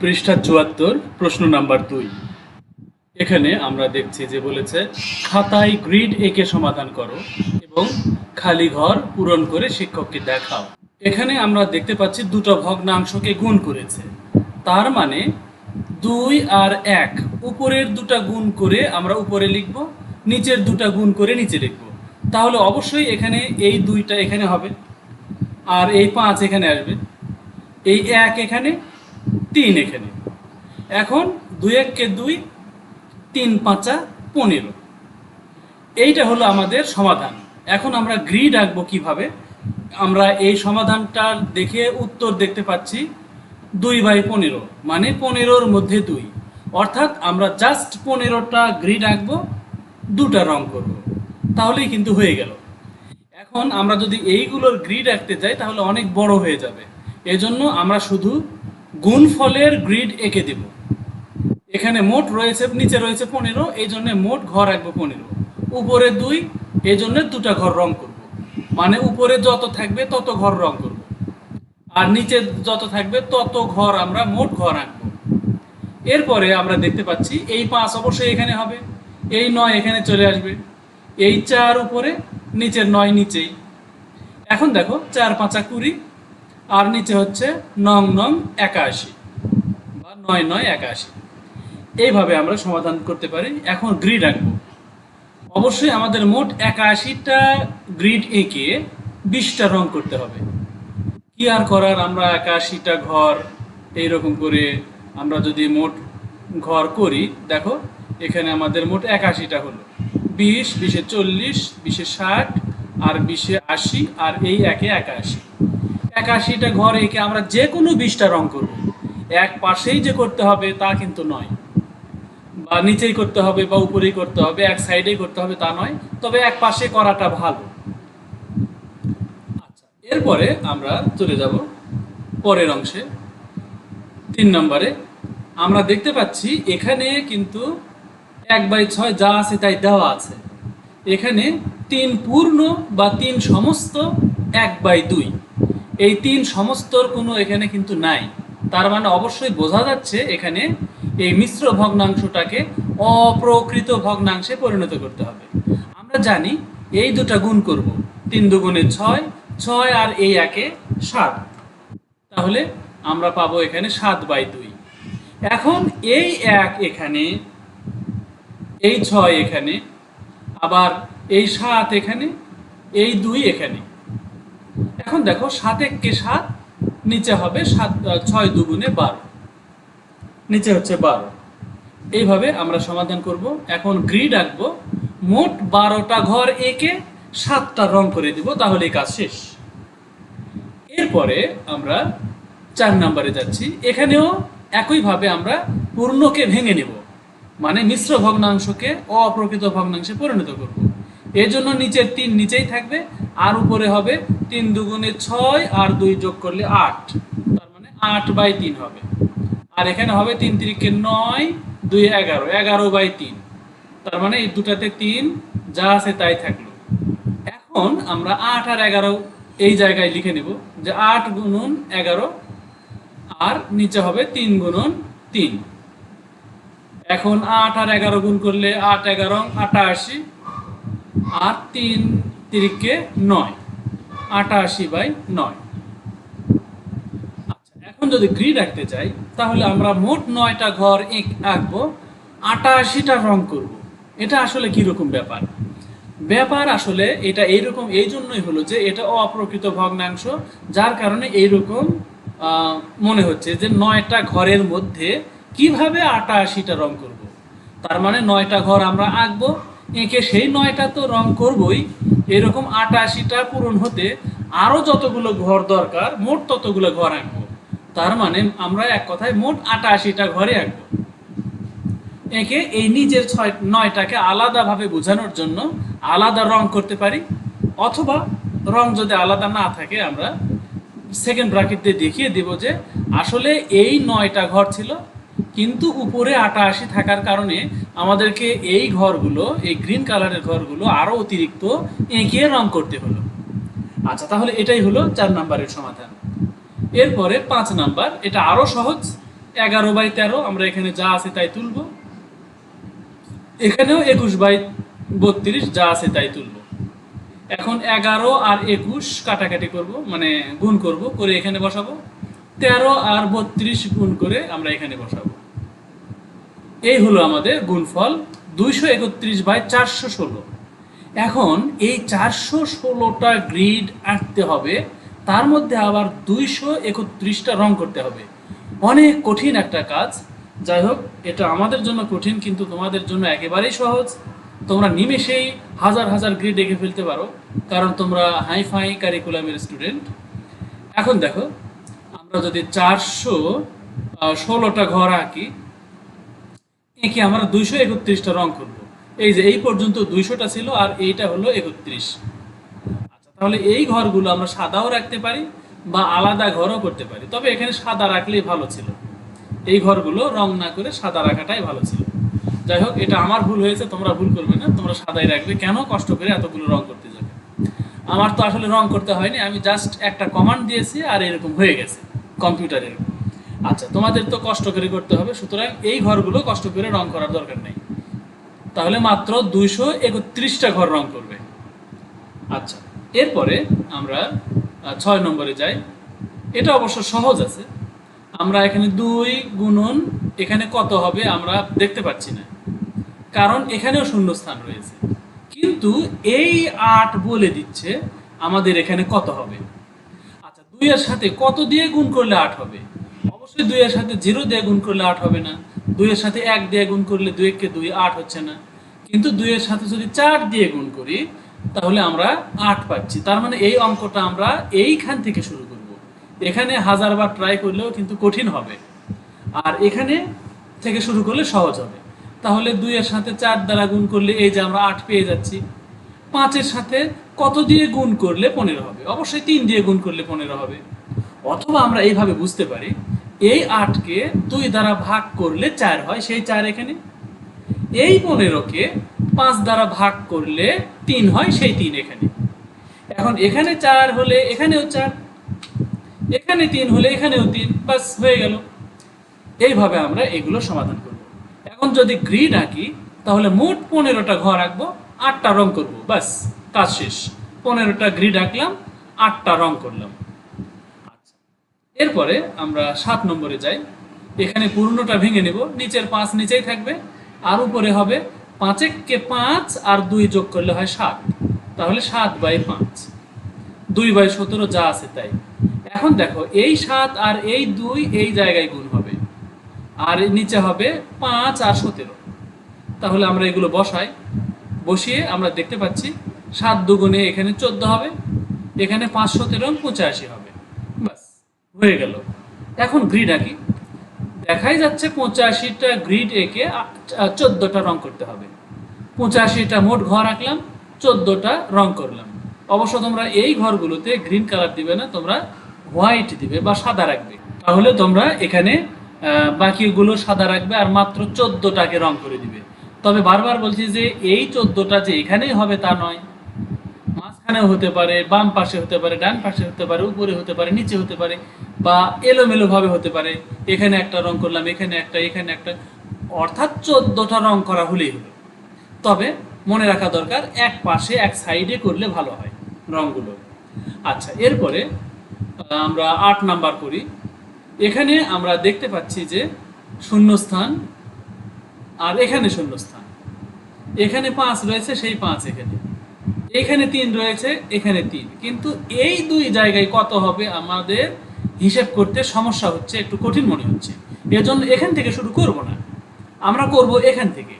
পৃষ্ঠা চুয়াত্তর, প্রশ্ন নাম্বার দুই। এখানে আমরা দেখছি যে বলেছে, খাতায় গ্রিড একে সমাধান করো এবং খালি ঘর পূরণ করে শিক্ষককে দেখাও। এখানে আমরা দেখতে পাচ্ছি দুটো ভগ্নাংশকে গুণ করেছে। তার মানে দুই আর এক, উপরের দুটা গুণ করে আমরা উপরে লিখব, নিচের দুটা গুণ করে নিচে লিখব। তাহলে অবশ্যই এখানে এই দুইটা এখানে হবে, আর এই পাঁচ এখানে আসবে। এই এক এখানে তিন এখানে। এখন দুই এককে দুই, তিন পাঁচা পনেরো। এইটা হলো আমাদের সমাধান। এখন আমরা গ্রিড আঁকবো কীভাবে? আমরা এই সমাধানটা দেখে উত্তর দেখতে পাচ্ছি দুই বাই পনেরো মানে পনেরোর মধ্যে দুই। অর্থাৎ আমরা জাস্ট পনেরোটা গ্রিড আঁকবো, দুটা রং করব। তাহলেই কিন্তু হয়ে গেল। এখন আমরা যদি এইগুলোর গ্রিড আঁকতে যাই, তাহলে অনেক বড় হয়ে যাবে। এজন্য আমরা শুধু গুণফলের গ্রিড এঁকে দেব। এখানে মোট রয়েছে, নিচে রয়েছে পনেরো, এই জন্য মোট ঘর আঁকবো পনেরো। উপরে দুই, এই জন্য দুটা ঘর রং করব। মানে উপরে যত থাকবে তত ঘর রং করব। আর নিচে যত থাকবে তত ঘর আমরা মোট ঘর আঁকবো। এরপরে আমরা দেখতে পাচ্ছি এই পাঁচ অবশ্যই এখানে হবে, এই নয় এখানে চলে আসবে, এই চার উপরে, নিচের নয় নিচেই। এখন দেখো, চার পাঁচা কুড়ি আর নিচে হচ্ছে নং নং একাশি বা নয় নয় একাশি। এইভাবে আমরা সমাধান করতে পারি। এখন গ্রিড আঁকবো। অবশ্যই আমাদের মোট একাশিটা গ্রিড এঁকে বিশটা রং করতে হবে। কি আর করার? আমরা একাশিটা ঘর এইরকম করে আমরা যদি মোট ঘর করি, দেখো, এখানে আমাদের মোট একাশিটা হলো। বিশ, বিশে চল্লিশ, বিশে ষাট, আর বিশে আশি, আর এই একে একাশি। একাশিটা ঘর এঁকে আমরা যে কোনো বিশটা রং করব। এক পাশেই যে করতে হবে তা কিন্তু নয়। বা নিচেই করতে হবে বা উপরেই করতে হবে, এক সাইডেই করতে হবে তা নয়। তবে এক পাশে করাটা ভালো। আচ্ছা এরপরে আমরা চলে যাব পরের অংশে। তিন নম্বরে আমরা দেখতে পাচ্ছি এখানে কিন্তু এক বাই ছয় যা আছে তাই দেওয়া আছে। এখানে তিন পূর্ণ বা তিন সমস্ত এক বাই দুই। এই তিন সমস্তর কোনো এখানে কিন্তু নাই। তার মানে অবশ্যই বোঝা যাচ্ছে এখানে এই মিশ্র ভগ্নাংশটাকে অপ্রকৃত ভগ্নাংশে পরিণত করতে হবে। আমরা জানি এই দুটা গুণ করব, তিন দুগুণে ছয় ছয় আর এই একে সাত। তাহলে আমরা পাবো এখানে সাত বাই দুই। এখন এই এক এখানে, এই ছয় এখানে, আবার এই সাত এখানে, এই দুই এখানে। এখন দেখো সাত এককে সাত, নিচে হবে সাত ছয় দুগুণে বারো। নিচে হচ্ছে বারো। এইভাবে আমরা সমাধান করব। এখন গ্রিড আঁকবো। মোট বারোটা ঘর এঁকে সাতটা রং করে দিব তাহলে কাজ শেষ। এরপরে আমরা চার নাম্বারে যাচ্ছি। এখানেও একইভাবে আমরা পূর্ণকে ভেঙে নেব। মানে মিশ্র ভগ্নাংশকে অপ্রকৃত ভগ্নাংশে পরিণত করব। এর জন্য নিচের তিন নিচেই থাকবে। আর উপরে হবে তিন দুগুণে ছয় আর দুই যোগ করলে আট। তার মানে আট বাই তিন হবে। আর এখানে হবে তিন তিরিকে নয়, দুই এগারো। এগারো বাই তিন। তার মানে এই দুটাতে তিন, যা আছে তাই থাকল। এখন আমরা আট আর এগারো এই জায়গায় লিখে নেব যে আট গুণন এগারো, আর নিচে হবে তিন গুণন তিন। এখন আট আর এগারো গুণ করলে আট এগারো, আটাশি, আর তিন তিরিকে নয়। আটাশি বাই নয়। আচ্ছা এখন যদি গ্রিড আঁকতে চাই, তাহলে আমরা মোট নয়টা ঘর আঁকবো। আটাশিটা রং করব। এটা আসলে কীরকম ব্যাপার? ব্যাপার আসলে এটা এইরকম, এই জন্যই হলো যে এটা অপ্রকৃত ভগ্নাংশ, যার কারণে এইরকম মনে হচ্ছে যে নয়টা ঘরের মধ্যে কীভাবে আটাশিটা রং করব। তার মানে নয়টা ঘর আমরা আঁকবো, এঁকে সেই নয়টা তো রং করবই এরকম আটাশিটা পূরণ হতে আরও যতগুলো ঘর দরকার, মোট ততগুলো ঘর আঁকবো। তার মানে আমরা এক কথায় মোট আটাশিটা ঘরে আঁকবো। একে এই নিজের ছয়, নয়টাকে আলাদাভাবে বোঝানোর জন্য আলাদা রং করতে পারি, অথবা রং যদি আলাদা না থাকে আমরা সেকেন্ড ব্রাকেট দিয়ে দেখিয়ে দেব যে আসলে এই নয়টা ঘর ছিল, কিন্তু উপরে আটাশি থাকার কারণে আমাদেরকে এই ঘরগুলো, এই গ্রিন কালারের ঘরগুলো আরও অতিরিক্ত এঁকে রং করতে হলো। আচ্ছা তাহলে এটাই হলো চার নাম্বারের সমাধান। এরপরে পাঁচ নাম্বার, এটা আরও সহজ, এগারো বাই তেরো, আমরা এখানে যা আছে তাই তুলব। এখানেও একুশ বাই বত্রিশ যা আছে তাই তুলব। এখন এগারো আর একুশ কাটাকাটি করব মানে গুণ করব, করে এখানে বসাবো। তেরো আর বত্রিশ গুণ করে আমরা এখানে বসাবো। এই হলো আমাদের গুণফল দুইশো একত্রিশ বাই চারশো ষোলো। এখন এই চারশো ষোলোটা গ্রিড আঁকতে হবে, তার মধ্যে আবার দুইশো একত্রিশটা রং করতে হবে। অনেক কঠিন একটা কাজ। যাই হোক, এটা আমাদের জন্য কঠিন, কিন্তু তোমাদের জন্য একেবারেই সহজ। তোমরা নিমেষেই হাজার হাজার গ্রিড এঁকে ফেলতে পারো, কারণ তোমরা হাই ফাই কারিকুলামের স্টুডেন্ট। এখন দেখো, আমরা যদি চারশো ষোলোটা ঘর আঁকি এঁকে আমরা দুইশো একত্রিশটা রং করব? এই যে এই পর্যন্ত দুইশোটা ছিল আর এইটা হলো একত্রিশ। আচ্ছা তাহলে এই ঘরগুলো আমরা সাদাও রাখতে পারি বা আলাদা ঘরও করতে পারি। তবে এখানে সাদা রাখলেই ভালো ছিল। এই ঘরগুলো রং না করে সাদা রাখাটাই ভালো ছিল। যাই হোক, এটা আমার ভুল হয়েছে, তোমরা ভুল করবে না। তোমরা সাদাই রাখবে। কেন কষ্ট করে এতগুলো রং করতে যাবে? আমার তো আসলে রং করতে হয়নি। আমি জাস্ট একটা কমান্ড দিয়েছি আর এরকম হয়ে গেছে কম্পিউটারের আচ্ছা তোমাদের তো কষ্ট করে করতে হবে, সুতরাং এই ঘরগুলো কষ্ট করে রং করার দরকার নেই। তাহলে মাত্র দুইশো একত্রিশটা ঘর রং করবে। আচ্ছা এরপরে আমরা ছয় নম্বরে যাই। এটা অবশ্য সহজ আছে। আমরা এখানে দুই গুণন, এখানে কত হবে আমরা দেখতে পাচ্ছি না। কারণ এখানেও শূন্যস্থান রয়েছে। কিন্তু এই আট বলে দিচ্ছে আমাদের এখানে কত হবে। আচ্ছা দুইয়ের সাথে কত দিয়ে গুণ করলে আট হবে? অবশ্যই দুইয়ের সাথে জিরো দিয়ে গুণ করলে আট হবে না। দুইয়ের সাথে এক দিয়ে গুণ করলে দুই একে দুই আট হচ্ছে না। কিন্তু দুইয়ের সাথে যদি চার দিয়ে গুণ করি, তাহলে আমরা আট পাচ্ছি। তার মানে এই অঙ্কটা আমরা এইখান থেকে শুরু করব। এখানে হাজারবার ট্রাই করলেও কিন্তু কঠিন হবে। আর এখানে থেকে শুরু করলে সহজ হবে। তাহলে দুইয়ের সাথে চার দ্বারা গুণ করলে এই যে আমরা আট পেয়ে যাচ্ছি। পাঁচের সাথে কত দিয়ে গুণ করলে পনেরো হবে? অবশ্যই তিন দিয়ে গুণ করলে পনেরো হবে। অথবা আমরা এইভাবে বুঝতে পারি এই আটকে দুই দ্বারা ভাগ করলে চার হয়, সেই চার এখানে। এই পনেরোকে পাঁচ দ্বারা ভাগ করলে তিন হয়, সেই তিন এখানে। এখন এখানে চার হলে এখানেও চার, এখানে তিন হলে এখানেও তিন বাস হয়ে গেল। এইভাবে আমরা এগুলো সমাধান করব। এখন যদি গ্রিড আঁকি, তাহলে মোট পনেরোটা ঘর আঁকবো, আটটা রং করব বাস কাজ শেষ। পনেরোটা গ্রিড আঁকলাম, আটটা রং করলাম। এরপরে আমরা সাত নম্বরে যাই। এখানে পুরনোটা ভেঙে নেব, নিচের পাঁচ নিচেই থাকবে। আর উপরে হবে পাঁচেককে পাঁচ আর দুই যোগ করলে হয় সাত। তাহলে সাত বাই পাঁচ। দুই বাই সতেরো যা আছে তাই। এখন দেখো, এই সাত আর এই দুই এই জায়গায় গুণ হবে। আর নিচে হবে পাঁচ আর সতেরো। তাহলে আমরা এগুলো বসাই। বসিয়ে আমরা দেখতে পাচ্ছি, সাত দুগুণে এখানে চোদ্দ হবে। এখানে পাঁচ সতেরো, পঁচাশি হবে। হয়ে গেল। এখন গ্রিড আঁকি। দেখাই যাচ্ছে পঁচাশিটা গ্রিড এঁকে চোদ্দটা রং করতে হবে। পঁচাশিটা মোট ঘর আঁকলাম, চোদ্দটা রং করলাম। অবশ্য তোমরা এই ঘরগুলোতে গ্রিন কালার দিবে না, তোমরা হোয়াইট দিবে বা সাদা রাখবে। তাহলে তোমরা এখানে বাকিগুলো সাদা রাখবে আর মাত্র চোদ্দটাকে রং করে দিবে। তবে বারবার বলছি যে এই চোদ্দটা যে এখানেই হবে তা নয়। মাঝখানেও হতে পারে, বাম পাশে হতে পারে, ডান পাশে হতে পারে, উপরে হতে পারে, নিচে হতে পারে বা এলোমেলো ভাবে হতে পারে। এখানে একটা রং করলাম, এখানে একটা এখানে একটা। অর্থাৎ চোদ্দটা রং করা হলেই হলো তবে মনে রাখা দরকার, এক পাশে, এক সাইডে করলে ভালো হয় রংগুলো। আচ্ছা এরপরে আমরা আট নাম্বার করি। এখানে আমরা দেখতে পাচ্ছি যে শূন্যস্থান আর এখানে শূন্যস্থান। এখানে পাঁচ রয়েছে, সেই পাঁচ এখানে। এখানে তিন রয়েছে, এখানে তিন। কিন্তু এই দুই জায়গায় কত হবে আমাদের হিসেব করতে সমস্যা হচ্ছে, একটু কঠিন মনে হচ্ছে। এজন্য এখান থেকে শুরু করব না। আমরা করব এখান থেকে।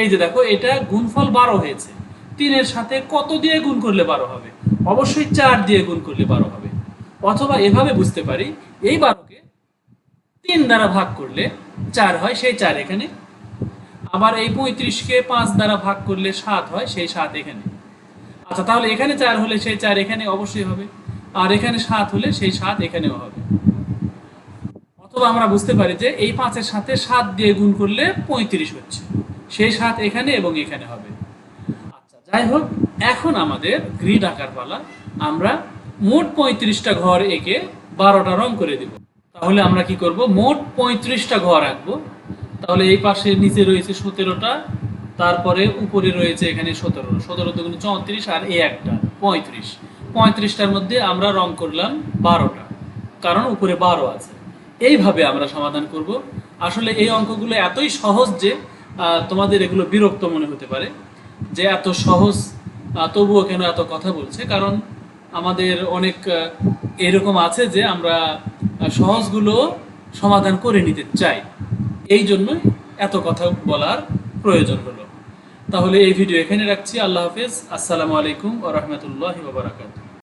এই যে দেখো, এটা গুণফল বারো হয়েছে। তিনের সাথে কত দিয়ে গুণ করলে বারো হবে? অবশ্যই চার দিয়ে গুণ করলে বারো হবে। অথবা এভাবে বুঝতে পারি, এই বারোকে তিন দ্বারা ভাগ করলে চার হয়, সেই চার এখানে। আবার এই পঁয়ত্রিশকে পাঁচ দ্বারা ভাগ করলে সাত হয়, সেই সাত এখানে। আচ্ছা তাহলে এখানে চার হলে সেই চার এখানে অবশ্যই হবে। আর এখানে সাত হলে সেই সাত এখানেও হবে। অথবা আমরা বুঝতে পারি যে এই পাঁচের সাথে সাত দিয়ে গুণ করলে পঁয়ত্রিশ হচ্ছে। সেই সাত এখানে এবং এখানে হবে। আচ্ছা যাই হোক, এখন আমাদের গ্রিড আঁকার পালা। আমরা মোট পঁয়ত্রিশটা ঘর এঁকে বারোটা রং করে দিব। তাহলে আমরা কি করব? মোট পঁয়ত্রিশটা ঘর আঁকবো। তাহলে এই পাশে নিচে রয়েছে সতেরোটা তারপরে উপরে রয়েছে এখানে সতেরো। সতেরো দুগুণ চৌত্রিশ আর এ একটা, পঁয়ত্রিশ। পঁয়ত্রিশটার মধ্যে আমরা রং করলাম বারোটা, কারণ উপরে বারো আছে। এইভাবে আমরা সমাধান করব। আসলে এই অঙ্কগুলো এতই সহজ যে তোমাদের এগুলো বিরক্ত মনে হতে পারে, যে এত সহজ তবুও কেন এত কথা বলছে? কারণ আমাদের অনেক এরকম আছে যে আমরা সহজগুলো সমাধান করে নিতে চাই। এই জন্যই এত কথা বলার প্রয়োজন হলো। তাহলে এই ভিডিও এখানে রাখছি। আল্লাহ হাফেজ। আসসালামু আলাইকুম ও রহমতুল্লাহ বারাকাতুহ।